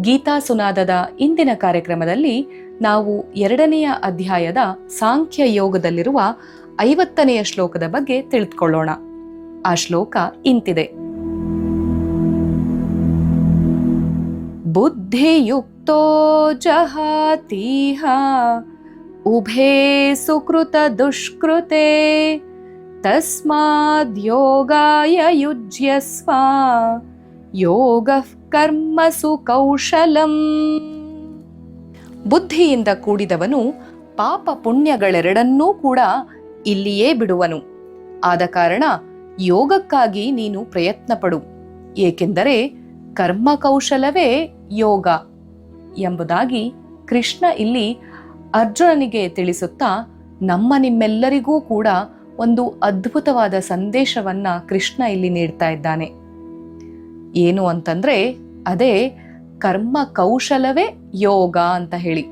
ಗೀತಾ ಸುನಾದದ ಇಂದಿನ ಕಾರ್ಯಕ್ರಮದಲ್ಲಿ ನಾವು ಎರಡನೆಯ ಅಧ್ಯಾಯದ ಸಾಂಖ್ಯ ಯೋಗದಲ್ಲಿರುವ ಐವತ್ತನೆಯ ಶ್ಲೋಕದ ಬಗ್ಗೆ ತಿಳಿದುಕೊಳ್ಳೋಣ. ಆ ಶ್ಲೋಕ ಇಂತಿದೆ. ಬುದ್ಧಿಯುಕ್ತೋ ಜಹಾತೀಹ, ಉಭೇ ಸುಕೃತ ದುಷ್ಕೃತೆ, ತಸ್ಮಾದ್ಯೋಗಾಯ ಯುಜ್ಯಸ್ವ. ಯೋಗ ಕರ್ಮಸು ಕೌಶಲಂ ಬುದ್ಧಿಯಿಂದ ಕೂಡಿದವನು ಪಾಪ ಪುಣ್ಯಗಳೆರಡನ್ನೂ ಕೂಡ ಇಲ್ಲಿಯೇ ಬಿಡುವನು. ಆದ ಕಾರಣ ಯೋಗಕ್ಕಾಗಿ ನೀನು ಪ್ರಯತ್ನ ಪಡು ಏಕೆಂದರೆ ಕರ್ಮ ಕೌಶಲವೇ ಯೋಗ ಎಂಬುದಾಗಿ ಕೃಷ್ಣ ಇಲ್ಲಿ ಅರ್ಜುನನಿಗೆ ತಿಳಿಸುತ್ತಾ ನಮ್ಮ ನಿಮ್ಮೆಲ್ಲರಿಗೂ ಕೂಡ ಒಂದು ಅದ್ಭುತವಾದ ಸಂದೇಶವನ್ನ ಕೃಷ್ಣ ಇಲ್ಲಿ ನೀಡ್ತಾ ಇದ್ದಾನೆ. ಏನು ಅಂತಂದ್ರೆ, ಅದೇ ಕರ್ಮ ಕೌಶಲವೇ ಯೋಗ ಅಂತ ಹೇಳಿ.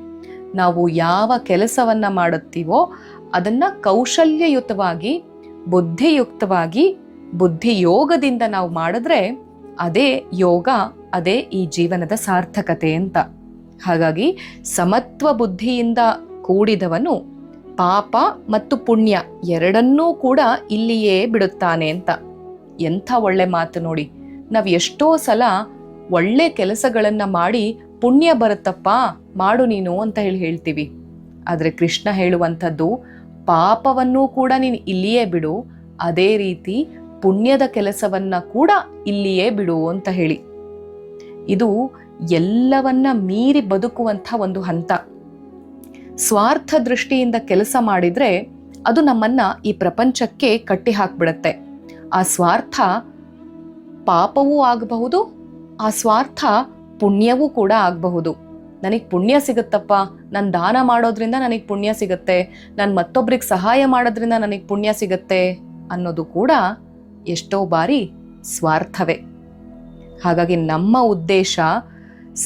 ನಾವು ಯಾವ ಕೆಲಸವನ್ನ ಮಾಡುತ್ತೀವೋ ಅದನ್ನ ಕೌಶಲ್ಯಯುತವಾಗಿ, ಬುದ್ಧಿಯುಕ್ತವಾಗಿ, ಬುದ್ಧಿಯೋಗದಿಂದ ನಾವು ಮಾಡಿದ್ರೆ ಅದೇ ಯೋಗ, ಅದೇ ಈ ಜೀವನದ ಸಾರ್ಥಕತೆ ಅಂತ. ಹಾಗಾಗಿ ಸಮತ್ವ ಬುದ್ಧಿಯಿಂದ ಕೂಡಿದವನು ಪಾಪ ಮತ್ತು ಪುಣ್ಯ ಎರಡನ್ನೂ ಕೂಡ ಇಲ್ಲಿಯೇ ಬಿಡುತ್ತಾನೆ ಅಂತ. ಎಂಥ ಒಳ್ಳೆ ಮಾತು ನೋಡಿ. ನಾವು ಎಷ್ಟೋ ಸಲ ಒಳ್ಳೆ ಕೆಲಸಗಳನ್ನು ಮಾಡಿ ಪುಣ್ಯ ಬರುತ್ತಪ್ಪ, ಮಾಡು ನೀನು ಅಂತ ಹೇಳಿ ಹೇಳ್ತೀವಿ. ಆದರೆ ಕೃಷ್ಣ ಹೇಳುವಂಥದ್ದು, ಪಾಪವನ್ನು ಕೂಡ ನೀನು ಇಲ್ಲಿಯೇ ಬಿಡು, ಅದೇ ರೀತಿ ಪುಣ್ಯದ ಕೆಲಸವನ್ನು ಕೂಡ ಇಲ್ಲಿಯೇ ಬಿಡು ಅಂತ ಹೇಳಿ. ಇದು ಎಲ್ಲವನ್ನ ಮೀರಿ ಬದುಕುವಂಥ ಒಂದು ಹಂತ. ಸ್ವಾರ್ಥ ದೃಷ್ಟಿಯಿಂದ ಕೆಲಸ ಮಾಡಿದರೆ ಅದು ನಮ್ಮನ್ನು ಈ ಪ್ರಪಂಚಕ್ಕೆ ಕಟ್ಟಿ ಹಾಕ್ಬಿಡತ್ತೆ ಆ ಸ್ವಾರ್ಥ ಪಾಪವೂ ಆಗಬಹುದು, ಆ ಸ್ವಾರ್ಥ ಪುಣ್ಯವೂ ಕೂಡ ಆಗಬಹುದು. ನನಗೆ ಪುಣ್ಯ ಸಿಗುತ್ತಪ್ಪ, ನಾನು ದಾನ ಮಾಡೋದ್ರಿಂದ ನನಗೆ ಪುಣ್ಯ ಸಿಗುತ್ತೆ, ನಾನು ಮತ್ತೊಬ್ರಿಗೆ ಸಹಾಯ ಮಾಡೋದ್ರಿಂದ ನನಗೆ ಪುಣ್ಯ ಸಿಗುತ್ತೆ ಅನ್ನೋದು ಕೂಡ ಎಷ್ಟೋ ಬಾರಿ ಸ್ವಾರ್ಥವೇ. ಹಾಗಾಗಿ ನಮ್ಮ ಉದ್ದೇಶ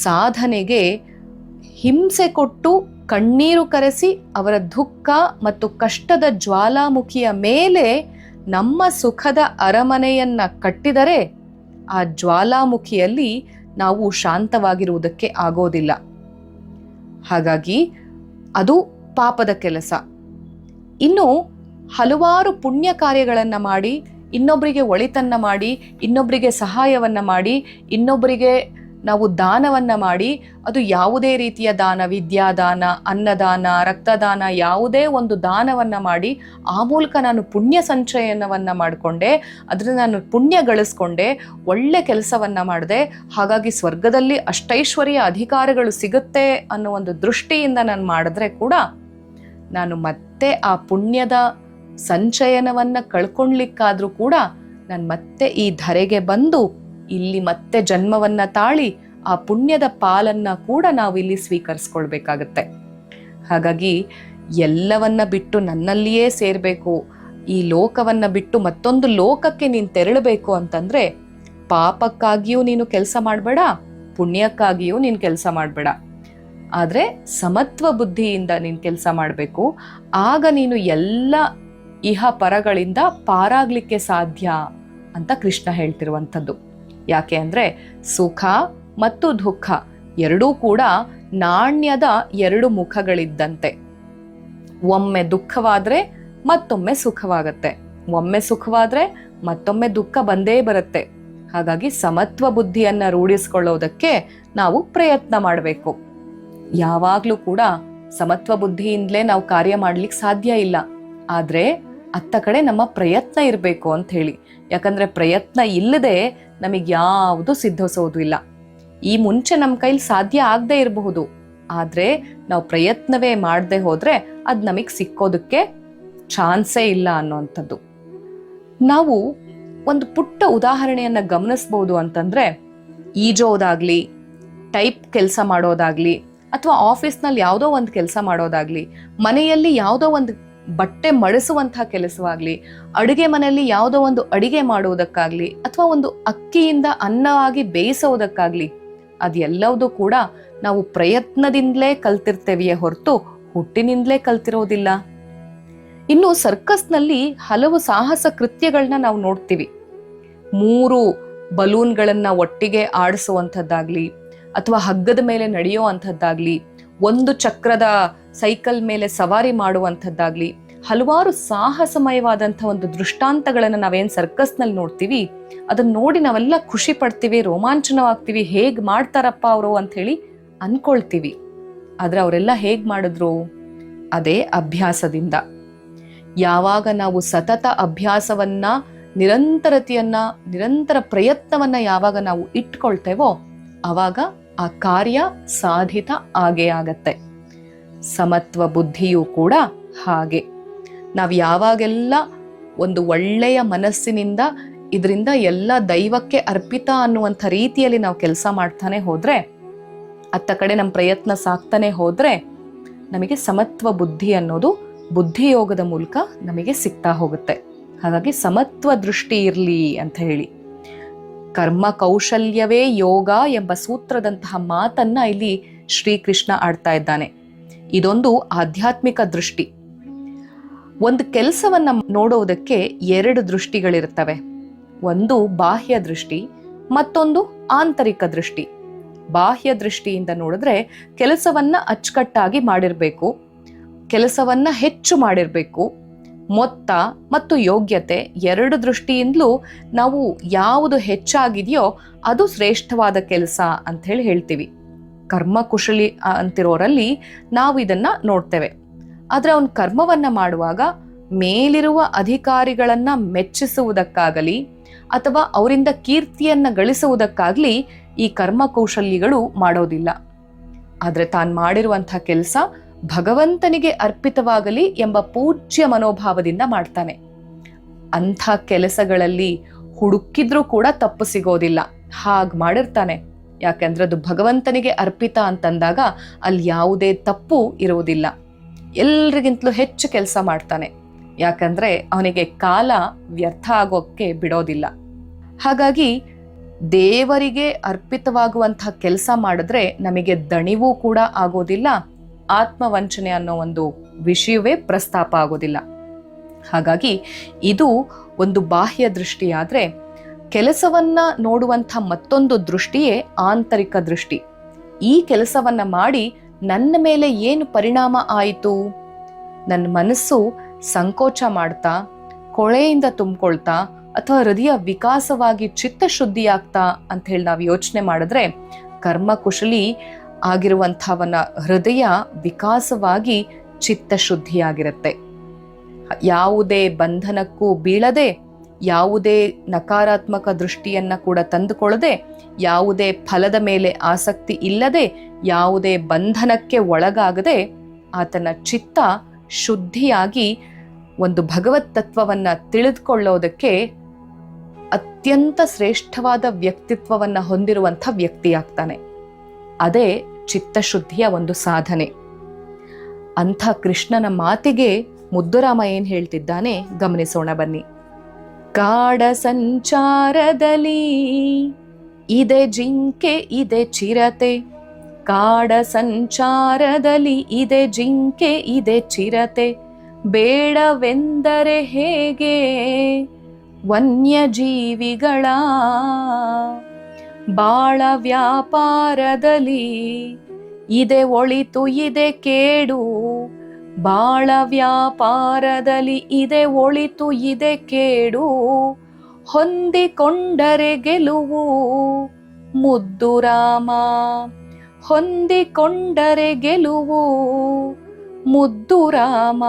ಸಾಧನೆಗೆ ಹಿಂಸೆ ಕೊಟ್ಟು ಕಣ್ಣೀರು ಕರೆಸಿ ಅವರ ದುಃಖ ಮತ್ತು ಕಷ್ಟದ ಜ್ವಾಲಾಮುಖಿಯ ಮೇಲೆ ನಮ್ಮ ಸುಖದ ಅರಮನೆಯನ್ನ ಕಟ್ಟಿದರೆ ಆ ಜ್ವಾಲಾಮುಖಿಯಲ್ಲಿ ನಾವು ಶಾಂತವಾಗಿರುವುದಕ್ಕೆ ಆಗೋದಿಲ್ಲ. ಹಾಗಾಗಿ ಅದು ಪಾಪದ ಕೆಲಸ. ಇನ್ನು ಹಲವಾರು ಪುಣ್ಯ ಕಾರ್ಯಗಳನ್ನು ಮಾಡಿ ಇನ್ನೊಬ್ಬರಿಗೆ ಒಳಿತನ್ನ ಮಾಡಿ ಇನ್ನೊಬ್ಬರಿಗೆ ಸಹಾಯವನ್ನು ಮಾಡಿ ಇನ್ನೊಬ್ಬರಿಗೆ ನಾವು ದಾನವನ್ನ ಮಾಡಿ ಅದು ಯಾವುದೇ ರೀತಿಯ ದಾನ, ವಿದ್ಯಾದಾನ, ಅನ್ನದಾನ, ರಕ್ತದಾನ ಯಾವುದೇ ಒಂದು ದಾನವನ್ನ ಮಾಡಿ ಆ ಮೂಲಕ ನಾನು ಪುಣ್ಯ ಸಂಚಯನವನ್ನ ಮಾಡಿಕೊಂಡೆ ಅದರಿಂದ ನಾನು ಪುಣ್ಯ ಗಳಿಸ್ಕೊಂಡೆ, ಒಳ್ಳೆ ಕೆಲಸವನ್ನ ಮಾಡಿದೆ. ಹಾಗಾಗಿ ಸ್ವರ್ಗದಲ್ಲಿ ಅಷ್ಟೈಶ್ವರ್ಯ ಅಧಿಕಾರಗಳು ಸಿಗುತ್ತೆ ಅನ್ನೋ ಒಂದು ದೃಷ್ಟಿಯಿಂದ ನಾನು ಮಾಡಿದ್ರೆ ಕೂಡ ನಾನು ಮತ್ತೆ ಆ ಪುಣ್ಯದ ಸಂಚಯನವನ್ನ ಕಳ್ಕೊಳ್ಲಿಕ್ಕಾದರೂ ಕೂಡ ನಾನು ಮತ್ತೆ ಈ ಧರೆಗೆ ಬಂದು ಇಲ್ಲಿ ಮತ್ತೆ ಜನ್ಮವನ್ನ ತಾಳಿ ಆ ಪುಣ್ಯದ ಪಾಲನ್ನ ಕೂಡ ನಾವು ಇಲ್ಲಿ ಸ್ವೀಕರಿಸ್ಕೊಳ್ಬೇಕಾಗತ್ತೆ. ಹಾಗಾಗಿ ಎಲ್ಲವನ್ನ ಬಿಟ್ಟು ನನ್ನಲ್ಲಿಯೇ ಸೇರಬೇಕು, ಈ ಲೋಕವನ್ನ ಬಿಟ್ಟು ಮತ್ತೊಂದು ಲೋಕಕ್ಕೆ ನೀನು ತೆರಳಬೇಕು ಅಂತಂದ್ರೆ ಪಾಪಕ್ಕಾಗಿಯೂ ನೀನು ಕೆಲಸ ಮಾಡಬೇಡ, ಪುಣ್ಯಕ್ಕಾಗಿಯೂ ನೀನು ಕೆಲಸ ಮಾಡಬೇಡ. ಆದರೆ ಸಮತ್ವ ಬುದ್ಧಿಯಿಂದ ನೀನು ಕೆಲಸ ಮಾಡಬೇಕು, ಆಗ ನೀನು ಎಲ್ಲ ಇಹ ಪರಗಳಿಂದ ಪಾರಾಗ್ಲಿಕ್ಕೆ ಸಾಧ್ಯ ಅಂತ ಕೃಷ್ಣ ಹೇಳ್ತಿರುವಂಥದ್ದು. ಯಾಕೆ ಅಂದರೆ ಸುಖ ಮತ್ತು ದುಃಖ ಎರಡೂ ಕೂಡ ನಾಣ್ಯದ ಎರಡು ಮುಖಗಳಿದ್ದಂತೆ. ಒಮ್ಮೆ ದುಃಖವಾದರೆ ಮತ್ತೊಮ್ಮೆ ಸುಖವಾಗತ್ತೆ. ಒಮ್ಮೆ ಸುಖವಾದರೆ ಮತ್ತೊಮ್ಮೆ ದುಃಖ ಬಂದೇ ಬರುತ್ತೆ. ಹಾಗಾಗಿ ಸಮತ್ವ ಬುದ್ಧಿಯನ್ನು ರೂಢಿಸ್ಕೊಳ್ಳೋದಕ್ಕೆ ನಾವು ಪ್ರಯತ್ನ ಮಾಡಬೇಕು. ಯಾವಾಗಲೂ ಕೂಡ ಸಮತ್ವ ಬುದ್ಧಿಯಿಂದಲೇ ನಾವು ಕಾರ್ಯ ಮಾಡ್ಲಿಕ್ಕೆ ಸಾಧ್ಯ ಇಲ್ಲ. ಆದ್ರೆ ಅತ್ತ ಕಡೆ ನಮ್ಮ ಪ್ರಯತ್ನ ಇರಬೇಕು ಅಂತ ಹೇಳಿ. ಯಾಕಂದ್ರೆ ಪ್ರಯತ್ನ ಇಲ್ಲದೆ ನಮಗೆ ಯಾವುದು ಸಿದ್ಧಿಸೋದು ಇಲ್ಲ. ಈ ಮುಂಚೆ ನಮ್ಮ ಕೈಲಿ ಸಾಧ್ಯ ಆಗದೆ ಇರಬಹುದು. ಆದ್ರೆ ನಾವು ಪ್ರಯತ್ನವೇ ಮಾಡದೆ ಹೋದರೆ ಅದು ನಮಗೆ ಸಿಕ್ಕೋದಕ್ಕೆ ಚಾನ್ಸೇ ಇಲ್ಲ ಅನ್ನೋವಂಥದ್ದು ನಾವು ಒಂದು ಪುಟ್ಟ ಉದಾಹರಣೆಯನ್ನ ಗಮನಿಸಬಹುದು ಅಂತಂದ್ರೆ ಈಜೋದಾಗಲಿ, ಟೈಪ್ ಕೆಲಸ ಮಾಡೋದಾಗ್ಲಿ, ಅಥವಾ ಆಫೀಸ್ನಲ್ಲಿ ಯಾವುದೋ ಒಂದು ಕೆಲಸ ಮಾಡೋದಾಗ್ಲಿ, ಮನೆಯಲ್ಲಿ ಯಾವುದೋ ಒಂದು ಬಟ್ಟೆ ಮಡಿಸುವಂತಹ ಕೆಲಸವಾಗಲಿ, ಅಡುಗೆ ಮನೆಯಲ್ಲಿ ಯಾವುದೋ ಒಂದು ಅಡಿಗೆ ಮಾಡುವುದಕ್ಕಾಗಲಿ ಅಥವಾ ಒಂದು ಅಕ್ಕಿಯಿಂದ ಅನ್ನವಾಗಿ ಬೇಯಿಸೋದಕ್ಕಾಗ್ಲಿ, ಅದೆಲ್ಲವೂ ಕೂಡ ನಾವು ಪ್ರಯತ್ನದಿಂದಲೇ ಕಲ್ತಿರ್ತೇವೆಯೇ ಹೊರತು ಹುಟ್ಟಿನಿಂದಲೇ ಕಲ್ತಿರೋದಿಲ್ಲ. ಇನ್ನು ಸರ್ಕಸ್ನಲ್ಲಿ ಹಲವು ಸಾಹಸ ಕೃತ್ಯಗಳನ್ನ ನಾವು ನೋಡ್ತೀವಿ. ಮೂರು ಬಲೂನ್ಗಳನ್ನು ಒಟ್ಟಿಗೆ ಆಡಿಸುವಂಥದ್ದಾಗ್ಲಿ ಅಥವಾ ಹಗ್ಗದ ಮೇಲೆ ನಡೆಯೋ ಅಂಥದ್ದಾಗ್ಲಿ ಒಂದು ಚಕ್ರದ ಸೈಕಲ್ ಮೇಲೆ ಸವಾರಿ ಮಾಡುವಂಥದ್ದಾಗ್ಲಿ, ಹಲವಾರು ಸಾಹಸಮಯವಾದಂಥ ಒಂದು ದೃಷ್ಟಾಂತಗಳನ್ನು ನಾವೇನು ಸರ್ಕಸ್ನಲ್ಲಿ ನೋಡ್ತೀವಿ, ಅದನ್ನ ನೋಡಿ ನಾವೆಲ್ಲ ಖುಷಿ ಪಡ್ತೀವಿ, ರೋಮಾಂಚನವಾಗ್ತೀವಿ, ಹೇಗೆ ಮಾಡ್ತಾರಪ್ಪ ಅವರು ಅಂತ ಹೇಳಿ ಅನ್ಕೊಳ್ತೀವಿ. ಆದ್ರೆ ಅವರೆಲ್ಲ ಹೇಗೆ ಮಾಡಿದ್ರು? ಅದೇ ಅಭ್ಯಾಸದಿಂದ. ಯಾವಾಗ ನಾವು ಸತತ ಅಭ್ಯಾಸವನ್ನ, ನಿರಂತರತೆಯನ್ನು, ನಿರಂತರ ಪ್ರಯತ್ನವನ್ನ ಯಾವಾಗ ನಾವು ಇಟ್ಕೊಳ್ತೇವೋ, ಅವಾಗ ಆ ಕಾರ್ಯ ಸಾಧಿತ ಆಗೇ ಆಗತ್ತೆ. ಸಮತ್ವ ಬುದ್ಧಿಯೂ ಕೂಡ ಹಾಗೆ. ನಾವು ಯಾವಾಗೆಲ್ಲ ಒಂದು ಒಳ್ಳೆಯ ಮನಸ್ಸಿನಿಂದ ಇದರಿಂದ ಎಲ್ಲ ದೈವಕ್ಕೆ ಅರ್ಪಿತ ಅನ್ನುವಂಥ ರೀತಿಯಲ್ಲಿ ನಾವು ಕೆಲಸ ಮಾಡ್ತಾನೆ ಹೋದರೆ, ಅತ್ತ ಕಡೆ ನಮ್ಮ ಪ್ರಯತ್ನ ಸಾಕ್ತಾನೆ ಹೋದರೆ ನಮಗೆ ಸಮತ್ವ ಬುದ್ಧಿ ಅನ್ನೋದು ಬುದ್ಧಿಯೋಗದ ಮೂಲಕ ನಮಗೆ ಸಿಗ್ತಾ ಹೋಗುತ್ತೆ. ಹಾಗಾಗಿ ಸಮತ್ವ ದೃಷ್ಟಿ ಇರಲಿ ಅಂತ ಹೇಳಿ. ಕರ್ಮ ಕೌಶಲ್ಯವೇ ಯೋಗ ಎಂಬ ಸೂತ್ರದಂತಹ ಮಾತನ್ನ ಇಲ್ಲಿ ಶ್ರೀಕೃಷ್ಣ ಆಡ್ತಾ ಇದ್ದಾನೆ. ಇದೊಂದು ಆಧ್ಯಾತ್ಮಿಕ ದೃಷ್ಟಿ. ಒಂದು ಕೆಲಸವನ್ನ ನೋಡುವುದಕ್ಕೆ ಎರಡು ದೃಷ್ಟಿಗಳಿರ್ತವೆ ಒಂದು ಬಾಹ್ಯ ದೃಷ್ಟಿ, ಮತ್ತೊಂದು ಆಂತರಿಕ ದೃಷ್ಟಿ. ಬಾಹ್ಯ ದೃಷ್ಟಿಯಿಂದ ನೋಡಿದ್ರೆ ಕೆಲಸವನ್ನ ಅಚ್ಚುಕಟ್ಟಾಗಿ ಮಾಡಿರಬೇಕು, ಕೆಲಸವನ್ನ ಹೆಚ್ಚು ಮಾಡಿರಬೇಕು. ಮೊತ್ತ ಮತ್ತು ಯೋಗ್ಯತೆ ಎರಡು ದೃಷ್ಟಿಯಿಂದಲೂ ನಾವು ಯಾವುದು ಹೆಚ್ಚಾಗಿದೆಯೋ ಅದು ಶ್ರೇಷ್ಠವಾದ ಕೆಲಸ ಅಂತ ಹೇಳಿ ಹೇಳ್ತೀವಿ. ಕರ್ಮ ಕುಶಲಿ ಅಂತಿರೋರಲ್ಲಿ ನಾವು ಇದನ್ನ ನೋಡ್ತೇವೆ. ಆದರೆ ಅವನು ಕರ್ಮವನ್ನ ಮಾಡುವಾಗ ಮೇಲಿರುವ ಅಧಿಕಾರಿಗಳನ್ನ ಮೆಚ್ಚಿಸುವುದಕ್ಕಾಗಲಿ ಅಥವಾ ಅವರಿಂದ ಕೀರ್ತಿಯನ್ನ ಗಳಿಸುವುದಕ್ಕಾಗ್ಲಿ ಈ ಕರ್ಮ ಕೌಶಲ್ಯಗಳು ಮಾಡೋದಿಲ್ಲ. ಆದರೆ ತಾನು ಮಾಡಿರುವಂತಹ ಕೆಲಸ ಭಗವಂತನಿಗೆ ಅರ್ಪಿತವಾಗಲಿ ಎಂಬ ಪೂಜ್ಯ ಮನೋಭಾವದಿಂದ ಮಾಡ್ತಾನೆ. ಅಂಥ ಕೆಲಸಗಳಲ್ಲಿ ಹುಡುಕಿದ್ರೂ ಕೂಡ ತಪ್ಪು ಸಿಗೋದಿಲ್ಲ. ಹಾಗೆ ಮಾಡಿರ್ತಾನೆ. ಯಾಕಂದ್ರೆ ಅದು ಭಗವಂತನಿಗೆ ಅರ್ಪಿತ ಅಂತಂದಾಗ ಅಲ್ಲಿ ಯಾವುದೇ ತಪ್ಪು ಇರುವುದಿಲ್ಲ. ಎಲ್ರಿಗಿಂತಲೂ ಹೆಚ್ಚು ಕೆಲಸ ಮಾಡ್ತಾನೆ. ಯಾಕಂದ್ರೆ ಅವನಿಗೆ ಕಾಲ ವ್ಯರ್ಥ ಆಗೋಕ್ಕೆ ಬಿಡೋದಿಲ್ಲ. ಹಾಗಾಗಿ ದೇವರಿಗೆ ಅರ್ಪಿತವಾಗುವಂತಹ ಕೆಲಸ ಮಾಡಿದ್ರೆ ನಮಗೆ ದಣಿವೂ ಕೂಡ ಆಗೋದಿಲ್ಲ, ಆತ್ಮವಂಚನೆ ಅನ್ನೋ ಒಂದು ವಿಷಯವೇ ಪ್ರಸ್ತಾಪ ಆಗೋದಿಲ್ಲ. ಹಾಗಾಗಿ ಇದು ಒಂದು ಬಾಹ್ಯ ದೃಷ್ಟಿಯಾದ್ರೆ ಕೆಲಸವನ್ನ ನೋಡುವಂಥ ಮತ್ತೊಂದು ದೃಷ್ಟಿಯೇ ಆಂತರಿಕ ದೃಷ್ಟಿ. ಈ ಕೆಲಸವನ್ನ ಮಾಡಿ ನನ್ನ ಮೇಲೆ ಏನು ಪರಿಣಾಮ ಆಯಿತು? ನನ್ನ ಮನಸ್ಸು ಸಂಕೋಚ ಮಾಡ್ತಾ, ಕೊಳೆಯಿಂದ ತುಂಬಿಕೊಳ್ತಾ, ಅಥವಾ ಹೃದಯ ವಿಕಾಸವಾಗಿ ಚಿತ್ತಶುದ್ಧಿಯಾಗ್ತಾ ಅಂತ ಹೇಳಿ ನಾವು ಯೋಚನೆ ಮಾಡಿದ್ರೆ, ಕರ್ಮ ಕುಶಲಿ ಆಗಿರುವಂಥವನ ಹೃದಯ ವಿಕಾಸವಾಗಿ ಚಿತ್ತ ಶುದ್ಧಿಯಾಗಿರುತ್ತೆ ಯಾವುದೇ ಬಂಧನಕ್ಕೂ ಬೀಳದೆ ಯಾವುದೇ ನಕಾರಾತ್ಮಕ ದೃಷ್ಟಿಯನ್ನ ಕೂಡ ತಂದುಕೊಳ್ಳದೆ, ಯಾವುದೇ ಫಲದ ಮೇಲೆ ಆಸಕ್ತಿ ಇಲ್ಲದೆ, ಯಾವುದೇ ಬಂಧನಕ್ಕೆ ಒಳಗಾಗದೆ ಆತನ ಚಿತ್ತ ಶುದ್ಧಿಯಾಗಿ ಒಂದು ಭಗವತ್ ತತ್ವವನ್ನು ತಿಳಿದುಕೊಳ್ಳೋದಕ್ಕೆ ಅತ್ಯಂತ ಶ್ರೇಷ್ಠವಾದ ವ್ಯಕ್ತಿತ್ವವನ್ನು ಹೊಂದಿರುವಂಥ ವ್ಯಕ್ತಿಯಾಗ್ತಾನೆ. ಅದೇ ಚಿತ್ತಶುದ್ಧಿಯ ಒಂದು ಸಾಧನೆ. ಅಂಥ ಕೃಷ್ಣನ ಮಾತಿಗೆ ಮುದ್ದುರಾಮ ಏನು ಹೇಳ್ತಿದ್ದಾನೆ? ಗಮನಿಸೋಣ ಬನ್ನಿ. ಕಾಡ ಸಂಚಾರದಲ್ಲಿ. ಇದೆ ಜಿಂಕೆ, ಇದೆ ಚಿರತೆ. ಕಾಡ ಸಂಚಾರದಲ್ಲಿ ಇದೆ ಜಿಂಕೆ, ಇದೆ ಚಿರತೆ. ಬೇಡವೆಂದರೆ ಹೇಗೆ? ವನ್ಯಜೀವಿಗಳ ಬಾಳ ವ್ಯಾಪಾರದಲ್ಲಿ. ಇದೆ ಒಳಿತು, ಇದೆ ಕೇಡು. ಬಾಳ ವ್ಯಾಪಾರದಲ್ಲಿ ಇದೆ ಒಳಿತು, ಇದೆ ಕೇಡು. ಹೊಂದಿಕೊಂಡರೆ ಗೆಲುವು. ಮುದ್ದು ರಾಮ, ಹೊಂದಿಕೊಂಡರೆ ಗೆಲುವು. ಮುದ್ದು ರಾಮ.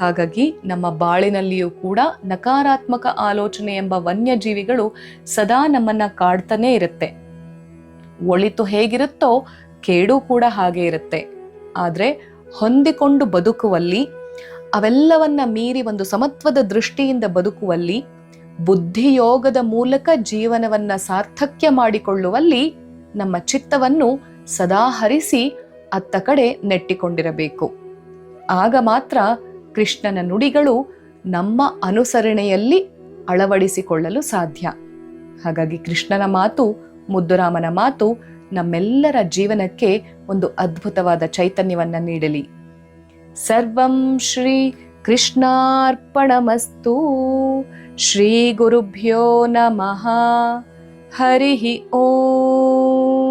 ಹಾಗಾಗಿ ನಮ್ಮ ಬಾಳಿನಲ್ಲಿಯೂ ಕೂಡ ನಕಾರಾತ್ಮಕ ಆಲೋಚನೆ ಎಂಬ ವನ್ಯಜೀವಿಗಳು ಸದಾ ನಮ್ಮನ್ನ ಕಾಡ್ತಾನೇ ಇರುತ್ತೆ. ಒಳಿತು ಹೇಗಿರುತ್ತೋ, ಕೇಡು ಕೂಡ ಹಾಗೆ ಇರುತ್ತೆ. ಆದ್ರೆ ಹೊಂದಿಕೊಂಡು ಬದುಕುವಲ್ಲಿ, ಅವೆಲ್ಲವನ್ನ ಮೀರಿ ಒಂದು ಸಮತ್ವದ ದೃಷ್ಟಿಯಿಂದ ಬದುಕುವಲ್ಲಿ, ಬುದ್ಧಿಯೋಗದ ಮೂಲಕ ಜೀವನವನ್ನ ಸಾರ್ಥಕ್ಯ ಮಾಡಿಕೊಳ್ಳುವಲ್ಲಿ ನಮ್ಮ ಚಿತ್ತವನ್ನು ಸದಾ ಹರಿಸಿ ಅತ್ತ ಕಡೆ ನೆಟ್ಟಿಕೊಂಡಿರಬೇಕು. ಆಗ ಮಾತ್ರ ಕೃಷ್ಣನ ನುಡಿಗಳು ನಮ್ಮ ಅನುಸರಣೆಯಲ್ಲಿ ಅಳವಡಿಸಿಕೊಳ್ಳಲು ಸಾಧ್ಯ. ಹಾಗಾಗಿ ಕೃಷ್ಣನ ಮಾತು, ಮುದ್ದುರಾಮನ ಮಾತು ನಮ್ಮೆಲ್ಲರ ಜೀವನಕ್ಕೆ ಒಂದು ಅದ್ಭುತವಾದ ಚೈತನ್ಯವನ್ನ ನೀಡಲಿ. ಸರ್ವಂ ಶ್ರೀ ಕೃಷ್ಣಾರ್ಪಣಮಸ್ತು. ಶ್ರೀ ಗುರುಭ್ಯೋ ನಮಃ. ಹರಿ ಓಂ.